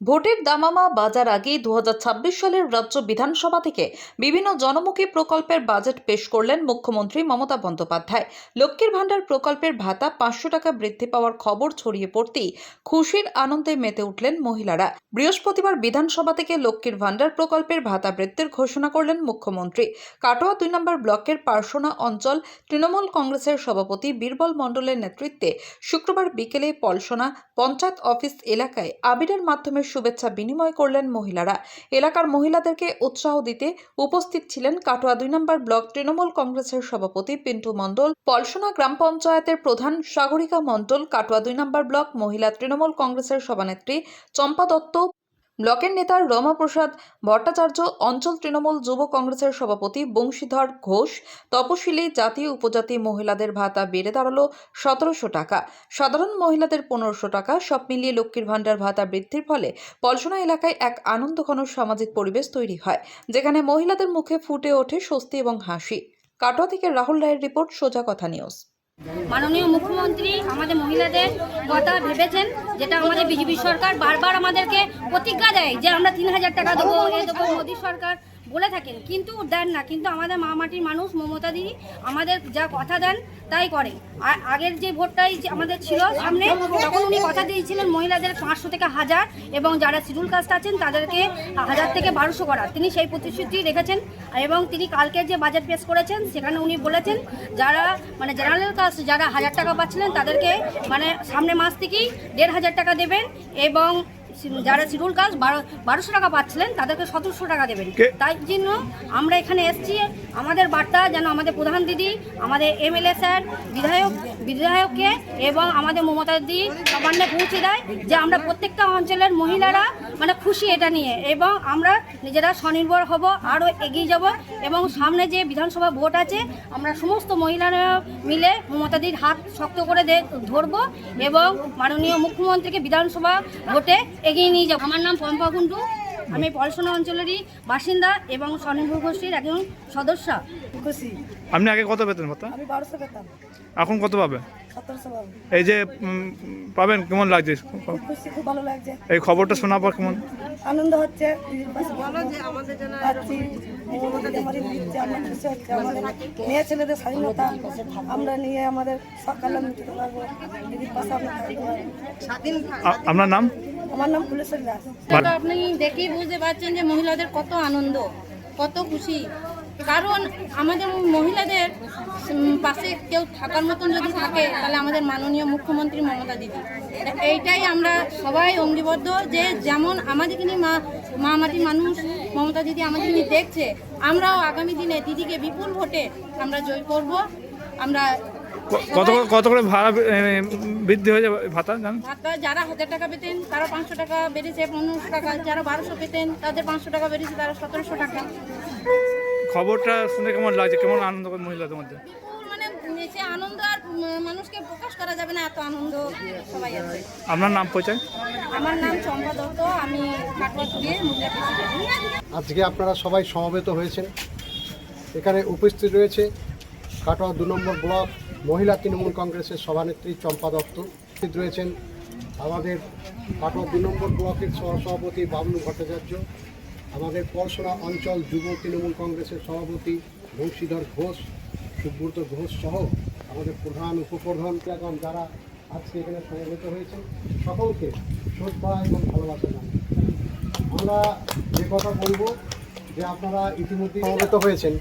ভোটের দামামা বাজার আগে দু হাজার ছাব্বিশ সালের রাজ্য বিধানসভা থেকে বিভিন্ন জনমুখী প্রকল্পের বাজেট পেশ করলেন মুখ্যমন্ত্রী মমতা বন্দ্যোপাধ্যায়। লক্ষ্মীর ভাণ্ডার প্রকল্পের ভাতা পাঁচশো টাকা বৃদ্ধি পাওয়ার খবর ছড়িয়ে পড়তেই খুশির আনন্দে মেতে উঠলেন মহিলারা। বৃহস্পতিবার বিধানসভা থেকে লক্ষ্মীর ভাণ্ডার প্রকল্পের ভাতা বৃদ্ধির ঘোষণা করলেন মুখ্যমন্ত্রী। কাটোয়া দুই নম্বর ব্লকের পারসোনা অঞ্চল তৃণমূল কংগ্রেসের সভাপতি বীরবল মণ্ডলের নেতৃত্বে শুক্রবার বিকেলে পলসোনা পঞ্চায়েত অফিস এলাকায় আবিরের মাধ্যমে শুভেচ্ছা বিনিময় করলেন মহিলারা। এলাকার মহিলাদেরকে উৎসাহ দিতে উপস্থিত ছিলেন কাটোয়া দুই নম্বর ব্লক তৃণমূল কংগ্রেসের সভাপতি পিন্টু মণ্ডল, পলসোনা গ্রাম পঞ্চায়েতের প্রধান সাগরিকা মণ্ডল, কাটোয়া দুই নম্বর ব্লক মহিলা তৃণমূল কংগ্রেসের সভানেত্রী চম্পা দত্ত ব্লকের নেতা রমাপ্রসাদ ভট্টাচার্য, অঞ্চল তৃণমূল যুব কংগ্রেসের সভাপতি বংশীধর ঘোষ, তপশিলি জাতি উপজাতি মহিলাদের ভাতা বেড়ে দাঁড়াল সতেরোশো টাকা। সাধারণ মহিলাদের পনেরোশো টাকা, সব মিলিয়ে লক্ষ্মীর ভাণ্ডার ভাতা বৃদ্ধির ফলে পলসনা এলাকায় এক আনন্দঘন সামাজিক পরিবেশ তৈরি হয়, যেখানে মহিলাদের মুখে ফুটে ওঠে স্বস্তি এবং হাসি। কাটোয়া থেকে রাহুল রায়ের রিপোর্ট, সোজা কথা নিউজ। মাননীয় মুখ্যমন্ত্রী, আমাদের মহিলাদের কথা ভেবেছেন, যেটা আমাদের বিজেপি সরকার বারবার আমাদেরকে প্রতিজ্ঞা দেয় যে আমরা তিন হাজার টাকা দেবো, এ দেবো মোদী সরকার। বলে থাকেন, কিন্তু দেন না, কিন্তু আমাদের মা মাটির মানুষ, মমতা দিদি আমাদের যা কথা দেন, তাই করে আর আগের যে ভোটটাই আমাদের ছিল সামনে, তখন উনি কথা দিয়েছিলেন মহিলাদের পাঁচশো থেকে হাজার এবং যারা শিডিউল কাস্ট আছেন, তাদেরকে হাজার থেকে বারোশো করা তিনি সেই প্রতিশ্রুতি রেখেছেন এবং তিনি কালকের যে বাজেট পেশ করেছেন, সেখানে উনি বলেছেন, যারা মানে জেনারেল কাস্ট যারা হাজার টাকা পাচ্ছিলেন, তাদেরকে মানে সামনে মাস থেকেই দেড় হাজার টাকা দেবেন এবং যারা শিডিউল বারো বারোশো টাকা পাচ্ছিলেন তাদেরকে সতেরোশো টাকা দেবেন। তাই জন্য আমরা এখানে এসেছি। আমাদের বার্তা যেন আমাদের প্রধান দিদি আমাদের এমএলএ স্যার বিধায়ক বিধায়ককে এবং আমাদের মমতা দিদি সামান্য পৌঁছে দেয় যে আমরা প্রত্যেকটা অঞ্চলের মহিলারা মানে খুশি এটা নিয়ে। এবং আমরা নিজেরা স্বনির্ভর হব আরও এগিয়ে যাব এবং সামনে যে বিধানসভা ভোট আছে আমরা সমস্ত মহিলারা মিলে মমতা দিদির হাত শক্ত করে ধরবো এবং মাননীয় মুখ্যমন্ত্রীকে বিধানসভা ভোটে এগিয়ে নিয়ে যাব। আমার নাম পম্পা কুণ্ডু। আমি পলসনা অঞ্চলেরই বাসিন্দা এবং স্বনির্ভর গোষ্ঠীর একজন সদস্য। খুশি। আপনি আগে কত পেতেন ভাতা আমি বারোশো পেতাম। এখন কত পাবে। এই যে পাবেন? কেমন লাগছে? খুব ভালো লাগছে। এই খবরটা শোনার পর কেমন? আনন্দ হচ্ছে। মেয়ে ছেলেদের স্বাধীনতা আমরা নিয়ে আমাদের সকালে আপনার নাম? আমার নাম ফুলেশ্বরী দাস। আপনি দেখেই বুঝতে পারছেন যে মহিলাদের কত আনন্দ, কত খুশি। কারণ আমাদের মহিলাদের পাশে কেউ থাকার মতন যদি থাকে, তাহলে আমাদের মাননীয় মুখ্যমন্ত্রী মমতা দিদি। এইটাই আমরা সবাই অঙ্গীবদ্ধ যে যেমন আমাদেরকে নিয়ে মা মা মাটির মানুষ, মমতা দিদি আমাদের নিয়ে দেখছে। আমরাও আগামী দিনে দিদিকে বিপুল ভোটে আমরা জয় করব। আমরা কত করে- কত করে ভাড়া বৃদ্ধি হয়ে যাবে ভাতা জানেন? ভাতা যারা হাজার টাকা পেতেন তারা পাঁচশো টাকা বেড়েছে পনেরোশো টাকা। যারা বারোশো পেতেন তাদের পাঁচশো টাকা বেড়েছে তারা সতেরোশো টাকা। খবরটা শুনে কেমন লাগছে? কেমন আনন্দ মধ্যে মানে সে আনন্দ আর মানুষকে প্রকাশ করা যাবে না এত আনন্দ সবাই আছে। আপনার নাম পরিচয়? আমার নাম চম্পা দত্ত আমি মহিলা আজকে আপনারা সবাই সমবেত হয়েছেন। এখানে উপস্থিত রয়েছে কাটোয়া দু নম্বর ব্লক মহিলা তৃণমূল কংগ্রেসের সভানেত্রী, চম্পা দত্ত উপস্থিত রয়েছেন। আমাদের কাটোয়া দু নম্বর ব্লকের সহসভাপতি বাবলু ভট্টাচার্য, আমাদের পরশোনা অঞ্চল যুব তৃণমূল কংগ্রেসের সভাপতি বংশীধর ঘোষ, সুব্রত ঘোষ সহ আমাদের প্রধান উপপ্রধান এখন যারা আজকে এখানে সমবেত হয়েছেন, সকলকে শ্রদ্ধা এবং ভালোবাসা জানাই। আমরা যে কথা বলব, যে আপনারা ইতিমধ্যে সমবেত হয়েছেন,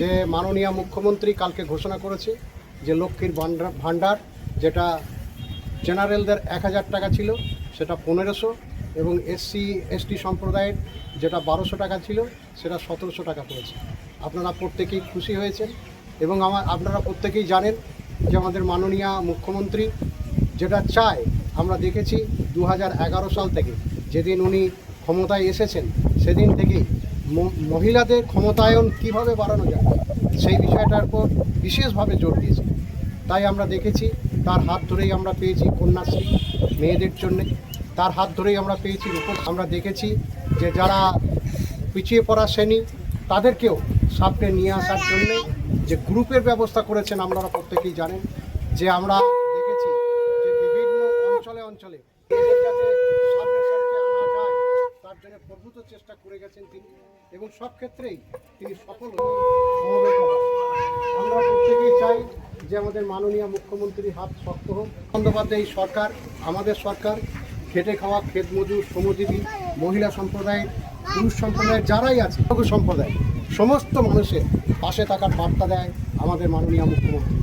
যে মাননীয় মুখ্যমন্ত্রী কালকে ঘোষণা করেছে যে লক্ষ্মীর ভাণ্ডার যেটা জেনারেলদের এক হাজার টাকা ছিল, সেটা পনেরোশো এবং এসসি, এসটি সম্প্রদায়ের যেটা বারোশো টাকা ছিল, সেটা সতেরোশো টাকা পড়েছে। আপনারা প্রত্যেকেই খুশি হয়েছেন এবং আমার আপনারা প্রত্যেকেই জানেন যে আমাদের মাননীয় মুখ্যমন্ত্রী যেটা চায়, আমরা দেখেছি দু হাজার এগারো সাল থেকে, যেদিন উনি ক্ষমতায় এসেছেন, সেদিন থেকেই মহিলাদের ক্ষমতায়ন কীভাবে বাড়ানো যায়, সেই বিষয়টার উপর বিশেষভাবে জোর দিয়েছে তাই আমরা দেখেছি, তার হাত ধরেই আমরা পেয়েছি কন্যাশ্রী মেয়েদের জন্যে। তার হাত ধরেই আমরা পেয়েছি রূপ আমরা দেখেছি যে যারা পিছিয়ে পড়া শ্রেণি, তাদেরকেও সামনে নিয়ে আসার জন্যে যে গ্রুপের ব্যবস্থা করেছেন আপনারা প্রত্যেকেই জানেন। যে আমরা দেখেছি যে বিভিন্ন অঞ্চলে অঞ্চলে সামনে আনা যায় চেষ্টা করে গেছেন তিনি এবং সব ক্ষেত্রেই তিনি সফল। আমরা প্রত্যেকেই চাই যে আমাদের মাননীয় মুখ্যমন্ত্রীর হাত শক্ত হোক। বন্দ্যোপাধ্যায় সরকার, আমাদের সরকার, খেটে খাওয়া খেত মজুর, শ্রমজীবী, মহিলা সম্প্রদায়ের, পুরুষ সম্প্রদায়ের যারাই আছে সম্প্রদায়, সমস্ত মানুষের পাশে থাকার বার্তা দেয় আমাদের মাননীয় মুখ্যমন্ত্রী।